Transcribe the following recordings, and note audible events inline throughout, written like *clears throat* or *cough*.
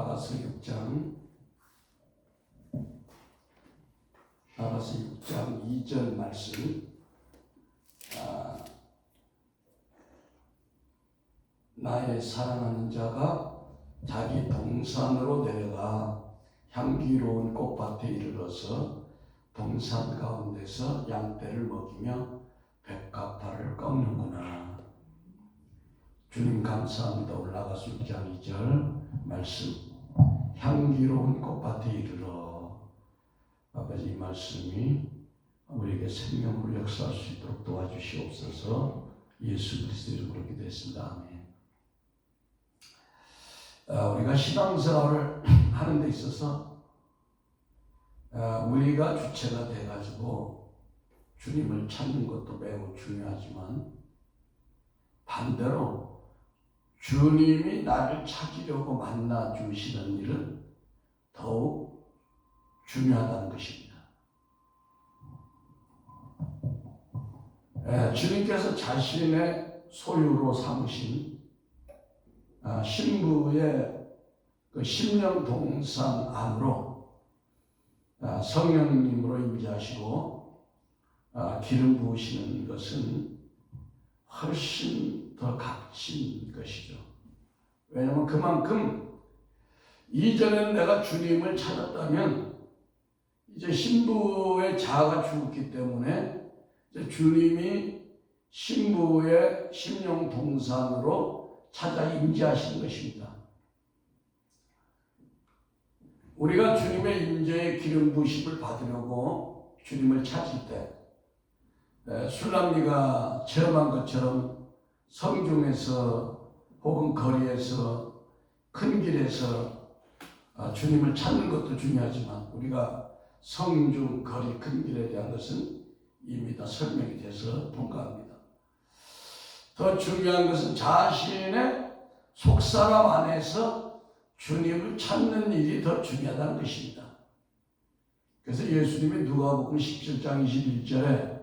나가서 6장 나가서 6장 2절 말씀 아, 나의 사랑하는 자가 자기 동산으로 내려가 향기로운 꽃밭에 이르러서 동산 가운데서 양떼를 먹이며 백합화를 꺾는구나. 주님 감사합니다. 올라가서 6장 2절 말씀. 향기로운 꽃밭에 이르러 아버지 이 말씀이 우리에게 생명으로 역사할 수 있도록 도와주시옵소서 예수 그리스도 이름으로 기도했습니다. 아멘. 아, 우리가 신앙생활을 *clears throat* 하는 데 있어서 아, 우리가 주체가 돼가지고 주님을 찾는 것도 매우 중요하지만 반대로 주님이 나를 찾으려고 만나 주시는 일은 더욱 중요하다는 것입니다. 예, 주님께서 자신의 소유로 삼으신 아, 신부의 그 심령 동산 안으로 아, 성령님으로 임재하시고 아, 기름 부으시는 것은 훨씬 더 값진 것이죠. 왜냐하면 그만큼 이전에 내가 주님을 찾았다면 이제 신부의 자아가 죽었기 때문에 주님이 신부의 심령 동산으로 찾아 임재하시는 것입니다. 우리가 주님의 임재의 기름 부심을 받으려고 주님을 찾을 때 에, 술람리가 체험한 것처럼 성중에서 혹은 거리에서 큰 길에서 아, 주님을 찾는 것도 중요하지만 우리가 성중, 거리, 큰 길에 대한 것은 이미 다 설명이 돼서 통과합니다. 더 중요한 것은 자신의 속사람 안에서 주님을 찾는 일이 더 중요하다는 것입니다. 그래서 예수님이 누가복음 17장 21절에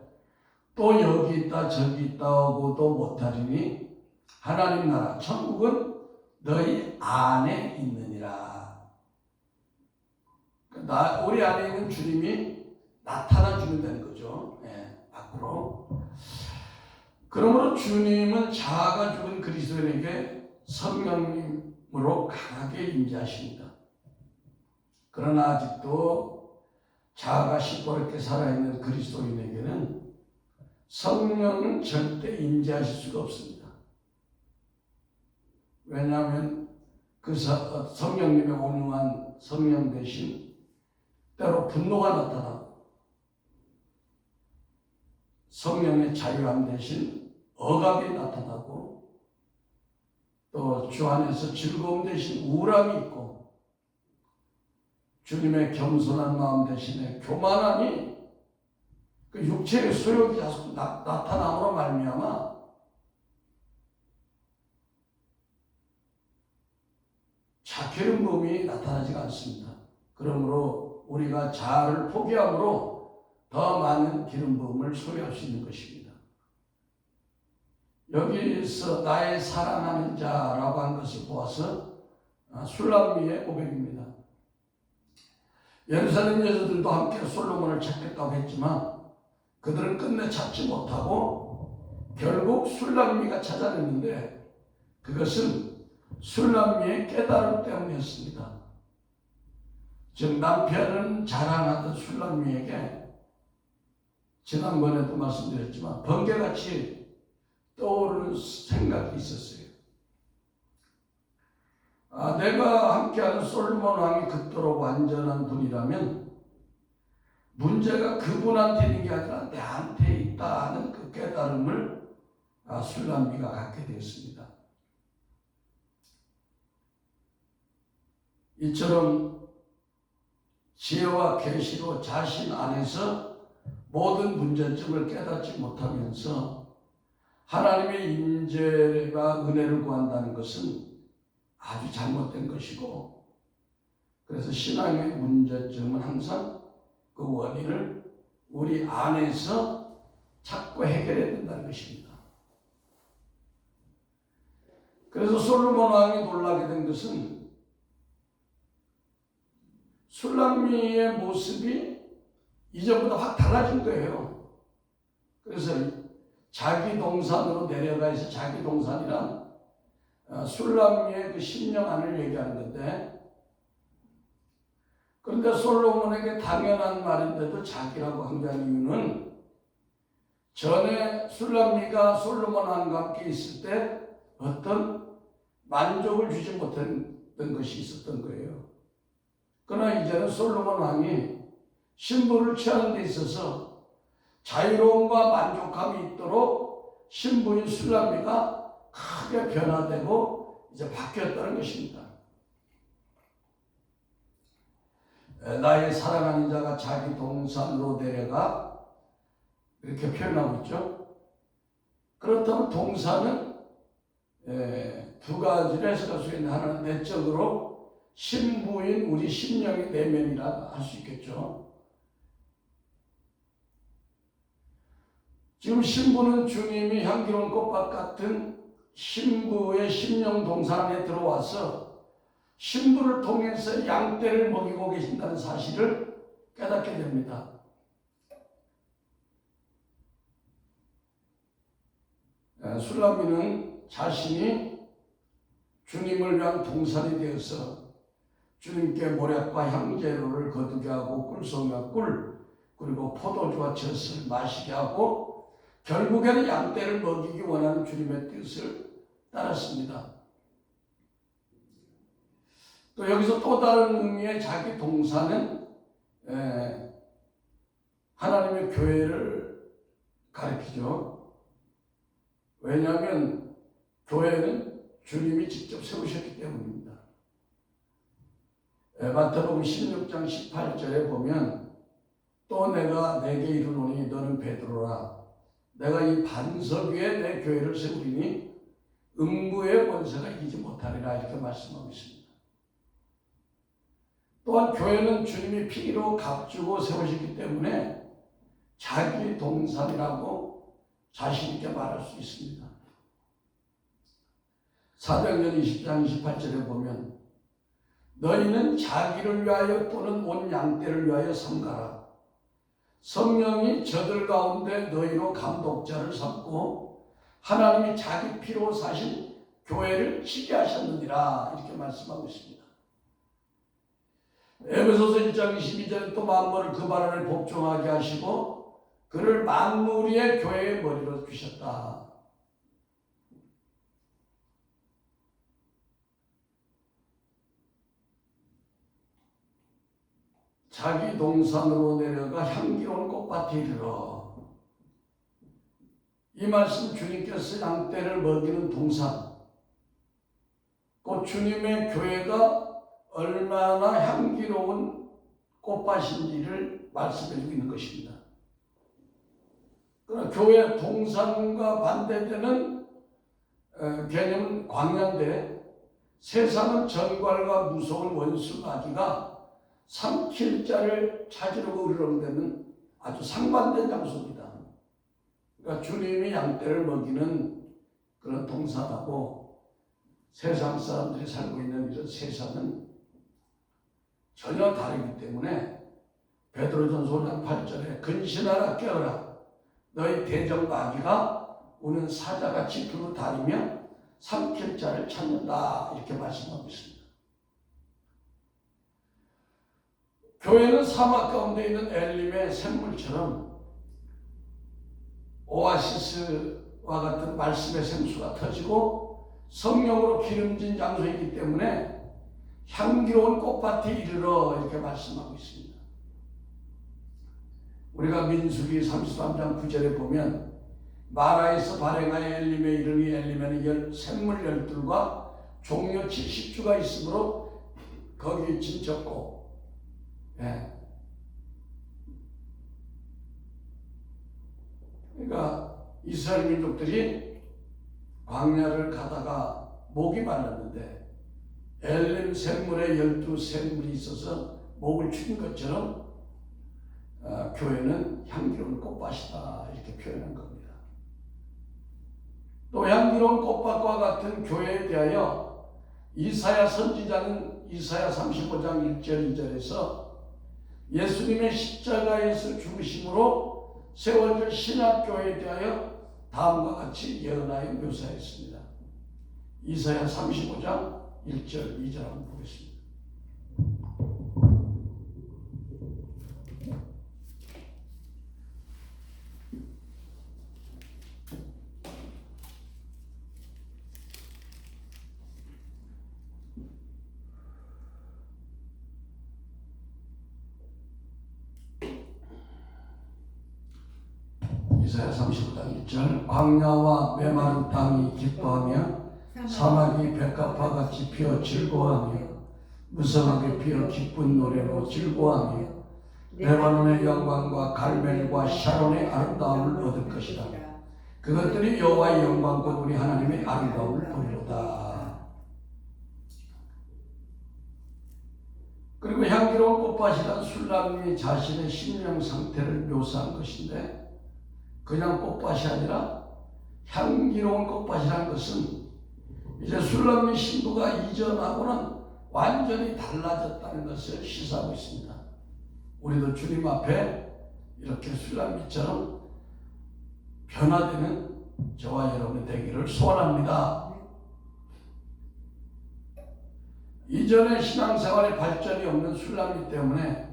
또 여기 있다 저기 있다 하고 도 못하리니 하나님 나라 천국은 너희 안에 있느니라. 나 우리 안에 있는 주님이 나타나 주는다는 거죠. 예, 밖으로. 그러므로 주님은 자아가 죽은 그리스도인에게 성령님으로 강하게 임재하십니다. 그러나 아직도 자아가 시뻘겋게 살아있는 그리스도인에게는 성령은 절대 임재하실 수가 없습니다. 왜냐하면 그 성령님의 온유한 성령 대신 때로 분노가 나타나고 성령의 자유함 대신 억압이 나타나고 또 주 안에서 즐거움 대신 우울함이 있고 주님의 겸손한 마음 대신에 교만함이 그 육체의 소욕이 자꾸 나, 나타남으로 말미암아 자기름 부음이 나타나지가 않습니다. 그러므로 우리가 자아를 포기함으로 더 많은 기름 부음을 소유할 수 있는 것입니다. 여기서 나의 사랑하는 자라고 한 것을 보아서 아, 술람미의 고백입니다. 예루살렘 여자들도 함께 솔로몬을 찾겠다고 했지만 그들은 끝내 찾지 못하고 결국 술람미가 찾아냈는데 그것은 술람미의 깨달음 때문이었습니다. 즉 남편은 자랑하던 술람미에게 지난번에도 말씀드렸지만 번개같이 떠오르는 생각이 있었어요. 아, 내가 함께하는 솔로몬 왕이 그토록 완전한 분이라면 문제가 그분한테 있는 게 아니라 내한테 있다는 그 깨달음을 아, 술람비가 갖게 되었습니다. 이처럼 지혜와 계시로 자신 안에서 모든 문제점을 깨닫지 못하면서 하나님의 임재가 은혜를 구한다는 것은 아주 잘못된 것이고 그래서 신앙의 문제점은 항상 그 원인을 우리 안에서 찾고 해결해야 된다는 것입니다. 그래서 솔로몬 왕이 놀라게 된 것은 술람미의 모습이 이전보다 확 달라진 거예요. 그래서 자기 동산으로 내려가서 자기 동산이란 어, 술람미의 그 심령 안을 얘기하는 건데 그런데 솔로몬에게 당연한 말인데도 자기라고 한게 이유는 전에 술람미가 솔로몬 왕과 함께 있을 때 어떤 만족을 주지 못했던 것이 있었던 거예요. 그러나 이제는 솔로몬 왕이 신부를 취하는 데 있어서 자유로움과 만족감이 있도록 신부인 술람미가 크게 변화되고 이제 바뀌었다는 것입니다. 에, 나의 사랑하는 자가 자기 동산으로 내려가 이렇게 표현하고 있죠. 그렇다면 동산은 에, 두 가지를 해석할 수 있는 하나는 내적으로 신부인 우리 심령의 내면이라 할 수 있겠죠. 지금 신부는 주님이 향기로운 꽃밭 같은 신부의 심령 동산 안에 들어와서 신부를 통해서 양떼를 먹이고 계신다는 사실을 깨닫게 됩니다. 에, 술라미는 자신이 주님을 위한 동산이 되어서 주님께 모략과 향재료를 거두게 하고 꿀송이와 꿀 그리고 포도주와 젖을 마시게 하고 결국에는 양떼를 먹이기 원하는 주님의 뜻을 따랐습니다. 또 여기서 또 다른 의미의 자기 동사는 에, 하나님의 교회를 가리키죠. 왜냐하면 교회는 주님이 직접 세우셨기 때문입니다. 에, 마태복음 16장 18절에 보면 또 내가 내게 이르노니 너는 베드로라 내가 이 반석 위에 내 교회를 세우리니 음부의 권세가 이기지 못하리라 이렇게 말씀하고 있습니다. 또한 교회는 주님이 피로 값주고 세우셨기 때문에 자기 동산이라고 자신있게 말할 수 있습니다. 사도행전 20장 28절에 보면 너희는 자기를 위하여 또는 온 양떼를 위하여 섬가라. 성령이 저들 가운데 너희로 감독자를 삼고 하나님이 자기 피로 사신 교회를 치게 하셨느니라 이렇게 말씀하고 있습니다. 에베소서 1장 22절에 또 만물을 그 바람을 복종하게 하시고 그를 만물 위의 교회의 머리로 두셨다. 자기 동산으로 내려가 향기로운 꽃밭에 이르러 이 말씀 주님께서 양떼를 먹이는 동산 곧 주님의 교회가 얼마나 향기로운 꽃밭인지를 말씀해주고 있는 것입니다. 그러나 교회 동산과 반대되는 어, 개념은 광야인데 세상은 전괄과 무서운 원수 마귀가 삼킬 자를 찾으려고 으르렁대는 아주 상반된 장소입니다. 그러니까 주님이 양떼를 먹이는 그런 동산하고 세상 사람들이 살고 있는 이런 세상은 전혀 다르기 때문에 베드로전서 5장 8절에 근신하라 깨어라 너희 대적 마귀가 우는 사자같이 두루 다니며 삼킬 자를 찾는다 이렇게 말씀하고 있습니다. 교회는 사막 가운데 있는 엘림의 샘물처럼 오아시스와 같은 말씀의 생수가 터지고 성령으로 기름진 장소이기 때문에 향기로운 꽃밭에 이르러 이렇게 말씀하고 있습니다. 우리가 민수기 33장 9절에 보면 마라에서 발행하여 엘림에 이르니 엘림에는 열, 샘물 열둘과 종려 70주가 있으므로 거기 진쳤고 예. 그러니까 이스라엘 민족들이 광야를 가다가 목이 말랐는데 엘림 샘물에 열두 샘물이 있어서 목을 축인 것처럼 어, 교회는 향기로운 꽃밭이다 이렇게 표현한 겁니다. 또 향기로운 꽃밭과 같은 교회에 대하여 이사야 선지자는 이사야 35장 1절 2절에서 예수님의 십자가에서 죽으심으로 세워질 신학교에 대하여 다음과 같이 예언하여 묘사했습니다. 이사야 35장 1절 2절 한번 보겠습니다. 이사야 35장 1절 광야와 메마른 땅이 기뻐하며 사막이 백합화 같이 피어 즐거워하며 무성하게 피어 기쁜 노래로 즐거워하며 레바논의 영광과 갈멜과 샤론의 아름다움을 얻을 것이다. 그것들이 여호와의 영광과 우리 하나님의 아름다움을 보리로다. 그리고 향기로운 꽃밭이란 술람이 자신의 심령 상태를 묘사한 것인데 그냥 꽃밭이 아니라 향기로운 꽃밭이라는 것은 이제 술람미 신부가 이전하고는 완전히 달라졌다는 것을 시사하고 있습니다. 우리도 주님 앞에 이렇게 술람미처럼 변화되는 저와 여러분이 되기를 소원합니다. 이전에 신앙생활에 발전이 없는 술람미 때문에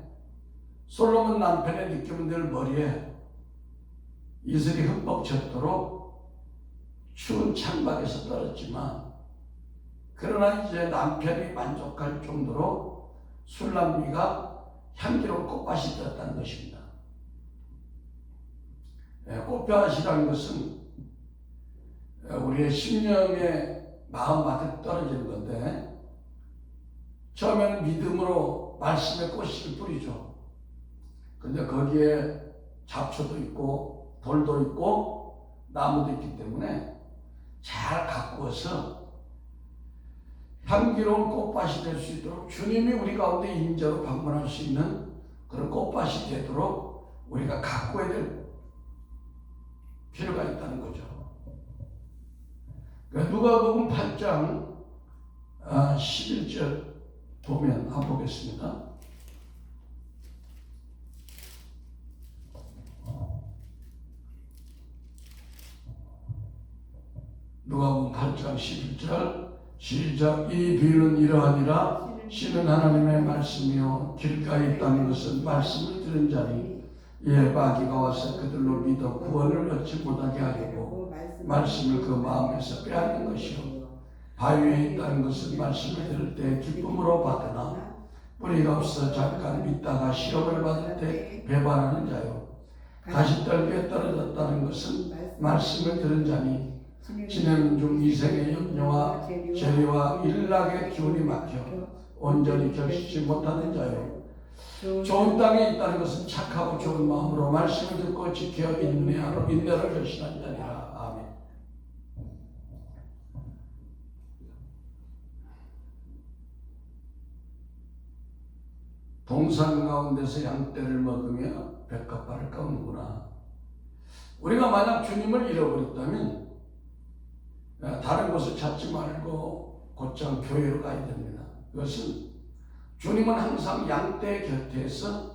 솔로몬 남편의 느낌은 늘 머리에 이슬이 흠뻑 젖도록 추운 창밖에서 떨었지만 그러나 이제 남편이 만족할 정도로 술람미가 향기로운 꽃밭이 되었다는 것입니다. 예, 꽃밭이라는 것은 우리의 심령의 마음밭에 떨어지는 건데 처음에는 믿음으로 말씀의 꽃을 뿌리죠. 근데 거기에 잡초도 있고 돌도 있고 나무도 있기 때문에 잘 가꾸어서 향기로운 꽃밭이 될 수 있도록 주님이 우리 가운데 임재로 방문할 수 있는 그런 꽃밭이 되도록 우리가 가꾸어야 될 필요가 있다는 거죠. 그러니까 누가복음 8장 11절 보면 한번 보겠습니다. 누가복음 8장 11절 시작 이 비유는 이러하니라. 신은 하나님의 말씀이요. 길가에 있다는 것은 말씀을 들은 자니 이에 마귀가 와서 그들로 믿어 구원을 얻지 못하게 하려고 말씀을 그 마음에서 빼앗는 것이요. 바위에 있다는 것은 말씀을 들을 때 기쁨으로 받으나 뿌리가 없어 잠깐 믿다가 시험을 받을 때 배반하는 자요. 다시 떨기에 떨어졌다는 것은 말씀을 들은 자니 진행 중 이생의 염려와 재리와 일락의 기운이 막혀 온전히 결시지 못하는 자요. 좋은 땅에 있다는 것은 착하고 좋은 마음으로 말씀을 듣고 지켜 인내하러 인내를 결심한 자니라. 아멘. 동산 가운데서 양떼를 먹으며 백합발을 깎는구나. 우리가 만약 주님을 잃어버렸다면 다른 곳을 찾지 말고 곧장 교회로 가야 됩니다. 그것은 주님은 항상 양떼 곁에서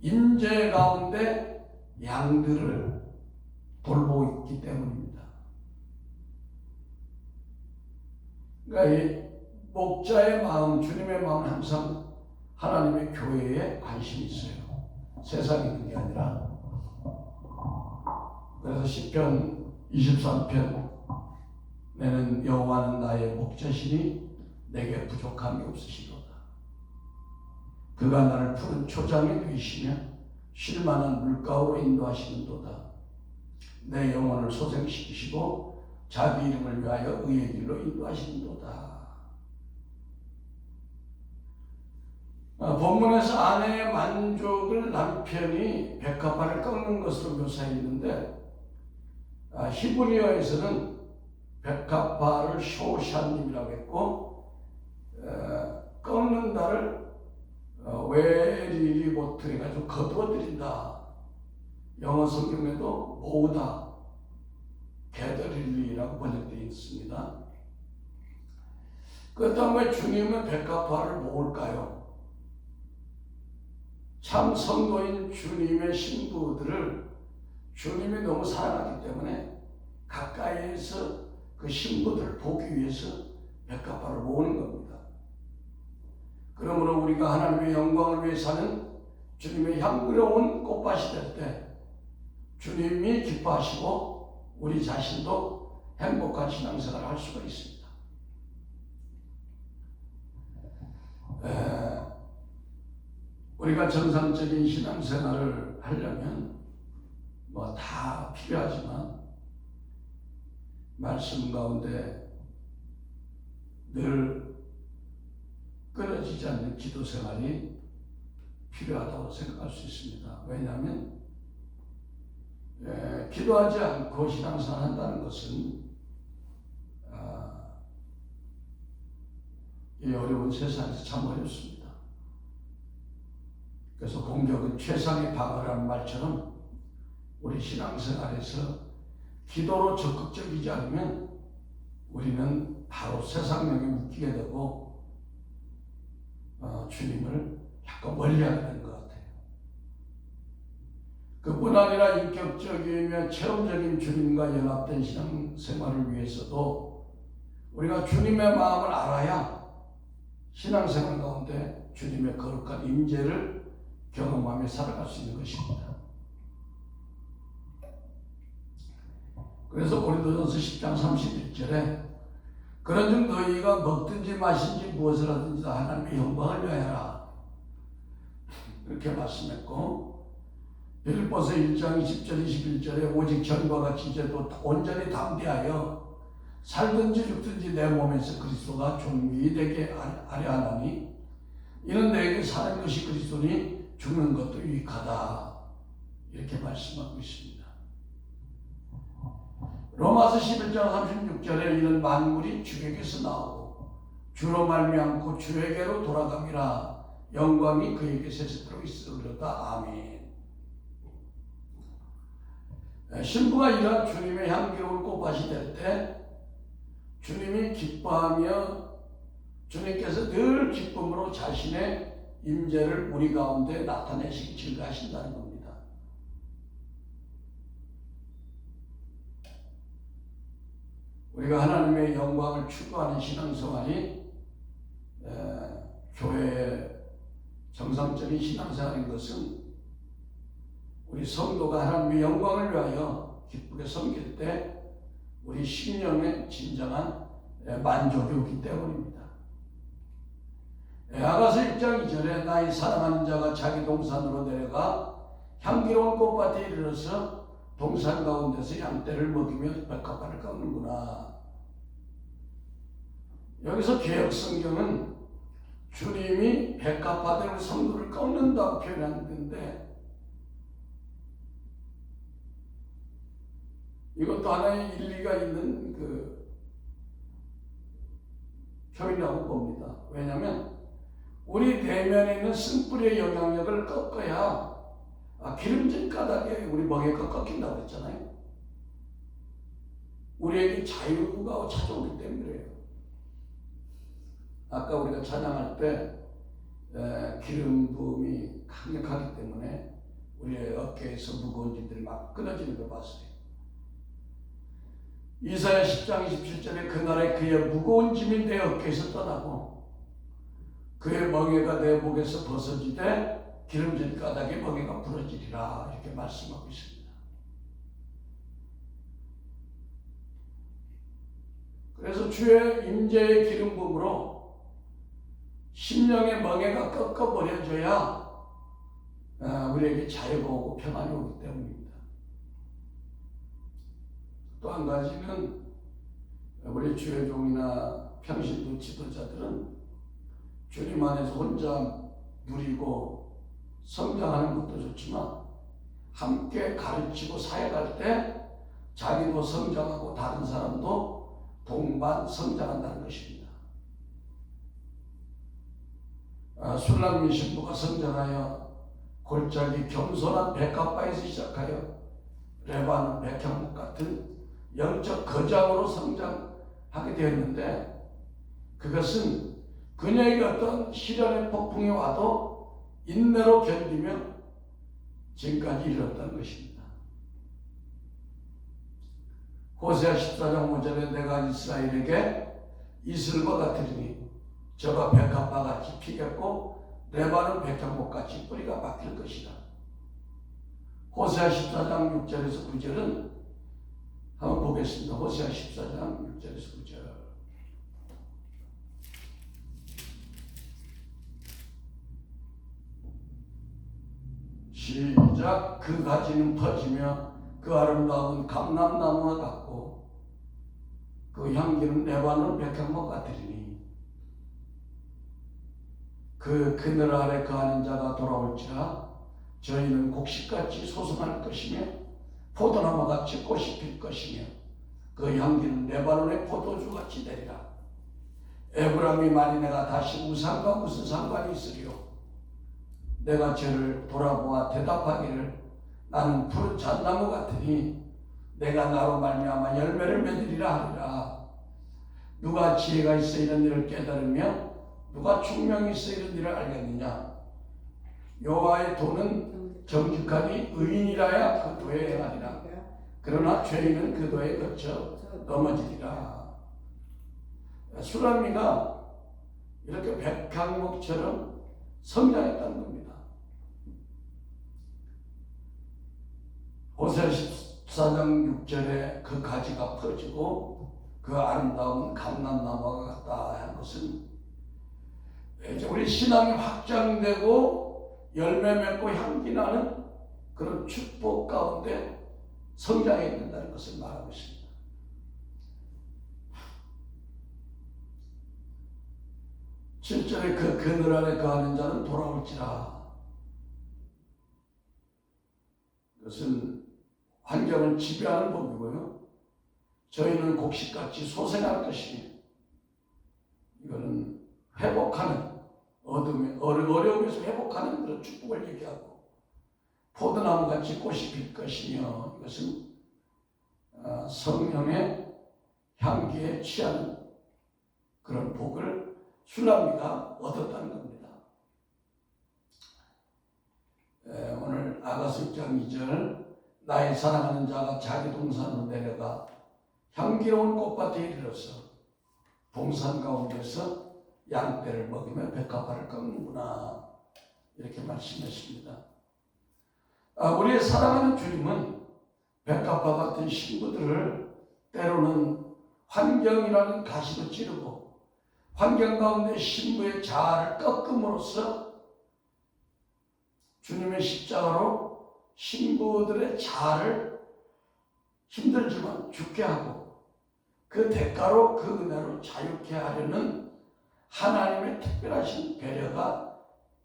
임재 가운데 양들을 돌보고 있기 때문입니다. 그러니까 이 목자의 마음, 주님의 마음은 항상 하나님의 교회에 관심이 있어요. 세상에 있는 게 아니라. 그래서 시편 23편 내는 여호와는 나의 목자시니 내게 부족함이 없으시도다. 그가 나를 푸른 초장에 누이시며 쉴만한 물가로 인도하시는도다. 내 영혼을 소생시키시고 자기 이름을 위하여 의의 길로 인도하시는도다. 어, 본문에서 아내의 만족을 남편이 백합화를 꺾는 것으로 묘사했는데 아, 히브리어에서는 백합화를 쇼샤님이라고 했고 에, 꺾는다를 어, 웨리리보트 해가지고 거두어들인다. 영어 성경에도 모으다 게더릴리라고 번역되어 있습니다. 그렇다면 왜 주님은 백합화를 모을까요? 참 성도인 주님의 신부들을 주님이 너무 사랑하기 때문에 가까이에서 그 신부들을 보기 위해서 백합화를 모으는 겁니다. 그러므로 우리가 하나님의 영광을 위해 사는 주님의 향기로운 꽃밭이 될 때 주님이 기뻐하시고 우리 자신도 행복한 신앙생활을 할 수가 있습니다. 에, 우리가 정상적인 신앙생활을 하려면 뭐 다 필요하지만 말씀 가운데 늘 끊어지지 않는 기도 생활이 필요하다고 생각할 수 있습니다. 왜냐하면 에, 기도하지 않고 신앙생활 한다는 것은 아, 이 어려운 세상에서 참 어렵습니다. 그래서 공격은 최상의 방어라는 말처럼 우리 신앙생활에서 기도로 적극적이지 않으면 우리는 바로 세상력에 묶이게 되고 어, 주님을 약간 멀리하게 되는 것 같아요. 그뿐 아니라 인격적이며 체험적인 주님과 연합된 신앙생활을 위해서도 우리가 주님의 마음을 알아야 신앙생활 가운데 주님의 거룩한 임재를 경험하며 살아갈 수 있는 것입니다. 그래서 고린도전서 10장 31절에 그런즉 너희가 먹든지 마신지 무엇을 하든지 다 하나님의 영광을 위하여라 이렇게 말씀했고 빌립보서 1장 20절 21절에 오직 전과 같이 이제도 온전히 담대하여 살든지 죽든지 내 몸에서 그리스도가 존귀 되게 하려 하나니 이는 내게 사는 것이 그리스도니 죽는 것도 유익하다 이렇게 말씀하고 있습니다. 로마서 11장 36절에 이는 만물이 주에게서 나오고 주로 말미암고 주에게로 돌아감이라 영광이 그에게 세세토록 있으리로다 아멘. 신부가 이러한 주님의 향기로운 꽃밭이 될 때 주님이 기뻐하며 주님께서 늘 기쁨으로 자신의 임재를 우리 가운데 나타내시기 즐거하신다는 겁니다. 우리가 하나님의 영광을 추구하는 신앙생활이 교회의 정상적인 신앙생활인 것은 우리 성도가 하나님의 영광을 위하여 기쁘게 섬길 때 우리 심령의 진정한 만족이 오기 때문입니다. 아가서 1장 2절에 나의 사랑하는 자가 자기 동산으로 내려가 향기로운 꽃밭에 이르러서 동산 가운데서 양떼를 먹이며 백합화를 깎는구나. 여기서 개혁 성경은 주님이 백합화된 성도를 꺾는다고 표현하는데 이것도 하나의 일리가 있는 그 표현이라고 봅니다. 왜냐하면 우리 대면에 있는 쓴뿌리의 영향력을 꺾어야 아, 기름진 까닭에 우리 먹이가 꺾인다고 했잖아요. 우리에게 자유가 찾아오기 때문에 그래요. 아까 우리가 찬양할 때 에, 기름 부음이 강력하기 때문에 우리의 어깨에서 무거운 짐들이 막 끊어지는 걸 봤어요. 이사야 10장 27절에 그날에 그의 무거운 짐이 내 어깨에서 떠나고 그의 멍에가 내 목에서 벗어지되 기름진 까닭에 멍에가 부러지리라 이렇게 말씀하고 있습니다. 그래서 주의 임재의 기름 부음으로 심령의 멍에가 꺾어버려져야 아, 우리에게 자유가 오고 평안이 오기 때문입니다. 또 한 가지는 우리 주의 종이나 평신도 지도자들은 주님 안에서 혼자 누리고 성장하는 것도 좋지만 함께 가르치고 사역할 때 자기도 성장하고 다른 사람도 동반 성장한다는 것입니다. 아, 술랑미 신부가 성장하여 골짜기 겸손한 백합바에서 시작하여 레바논 백향목 같은 영적 거장으로 성장하게 되었는데 그것은 그녀에게 어떤 시련의 폭풍이 와도 인내로 견디며 지금까지 이뤘다는 것입니다. 호세아 14장 5절에 내가 이스라엘에게 이슬과 같으리니 저가 백합과 같이 피겠고 레바는 백향목 같이 뿌리가 박힐 것이다. 호세아 14장 6절에서 9절은 한번 보겠습니다. 호세아 14장 6절에서 9절. 시작. 그 가지는 퍼지며 그 아름다운 감람나무와 같고 그 향기는 레바논 백향목 같으리니. 그 그늘 아래 거하는 자가 돌아올지라 저희는 곡식같이 소송할 것이며 포도나무 같이 꽃이 필 것이며 그 향기는 레바논의 포도주같이 되리라. 에브라임이 말이 내가 다시 우상과 무슨 상관이 있으리요 내가 저를 돌아보아 대답하기를 나는 푸른 잣나무 같으니 내가 나로 말미암아 열매를 맺으리라 하리라. 누가 지혜가 있어 이런 일을 깨달으며 누가 총명이 있어 이런 일을 알겠느냐? 여호와의 도는 정직하니 의인이라야 그 도에 행하리라. 그러나 죄인은 그 도에 거쳐 넘어지리라. 수라미가 이렇게 백향목처럼 성장했다는 겁니다. 호세 14장 6절에 그 가지가 퍼지고 그 아름다운 감람나무가 같다 하는 것은 이제 우리 신앙이 확장되고 열매 맺고 향기 나는 그런 축복 가운데 성장해야 된다는 것을 말하고 있습니다. 7절에 그 그늘 아래 거하는 자는 돌아올지라. 그것은 환경을 지배하는 법이고요. 저희는 곡식같이 소생할 것이니 이거는 회복하는 어둠에 어려움에서 회복하는 그런 축복을 얘기하고 포도나무 같이 꽃이 필 것이며 이것은 어, 성령의 향기에 취하는 그런 복을 술람미가 얻었다는 겁니다. 에, 오늘 아가서 6장 2절 나의 사랑하는 자가 자기 동산으로 내려가 향기로운 꽃밭에 이르러서 동산 가운데서 양떼를 먹이며 백합화를 꺾는구나 이렇게 말씀했습니다. 아, 우리의 사랑하는 주님은 백합화 같은 신부들을 때로는 환경이라는 가시로 찌르고 환경 가운데 신부의 자아를 꺾음으로써 주님의 십자가로 신부들의 자아를 힘들지만 죽게 하고 그 대가로 그 은혜로 자유케 하려는 하나님의 특별하신 배려가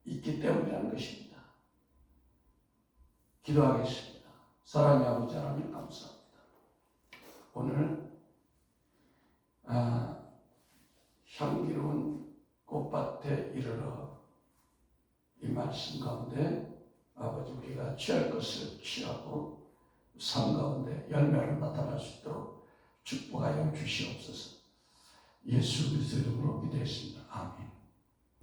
있기 때문이라는 것입니다. 기도하겠습니다. 사랑의 아버지 하나님 감사합니다. 오늘 아, 향기로운 꽃밭에 이르러 이 말씀 가운데 아버지 우리가 취할 것을 취하고 삶 가운데 열매를 나타날 수 있도록 축복하여 주시옵소서. 예수 그리스도 이름으로 기도했습니다. 아멘.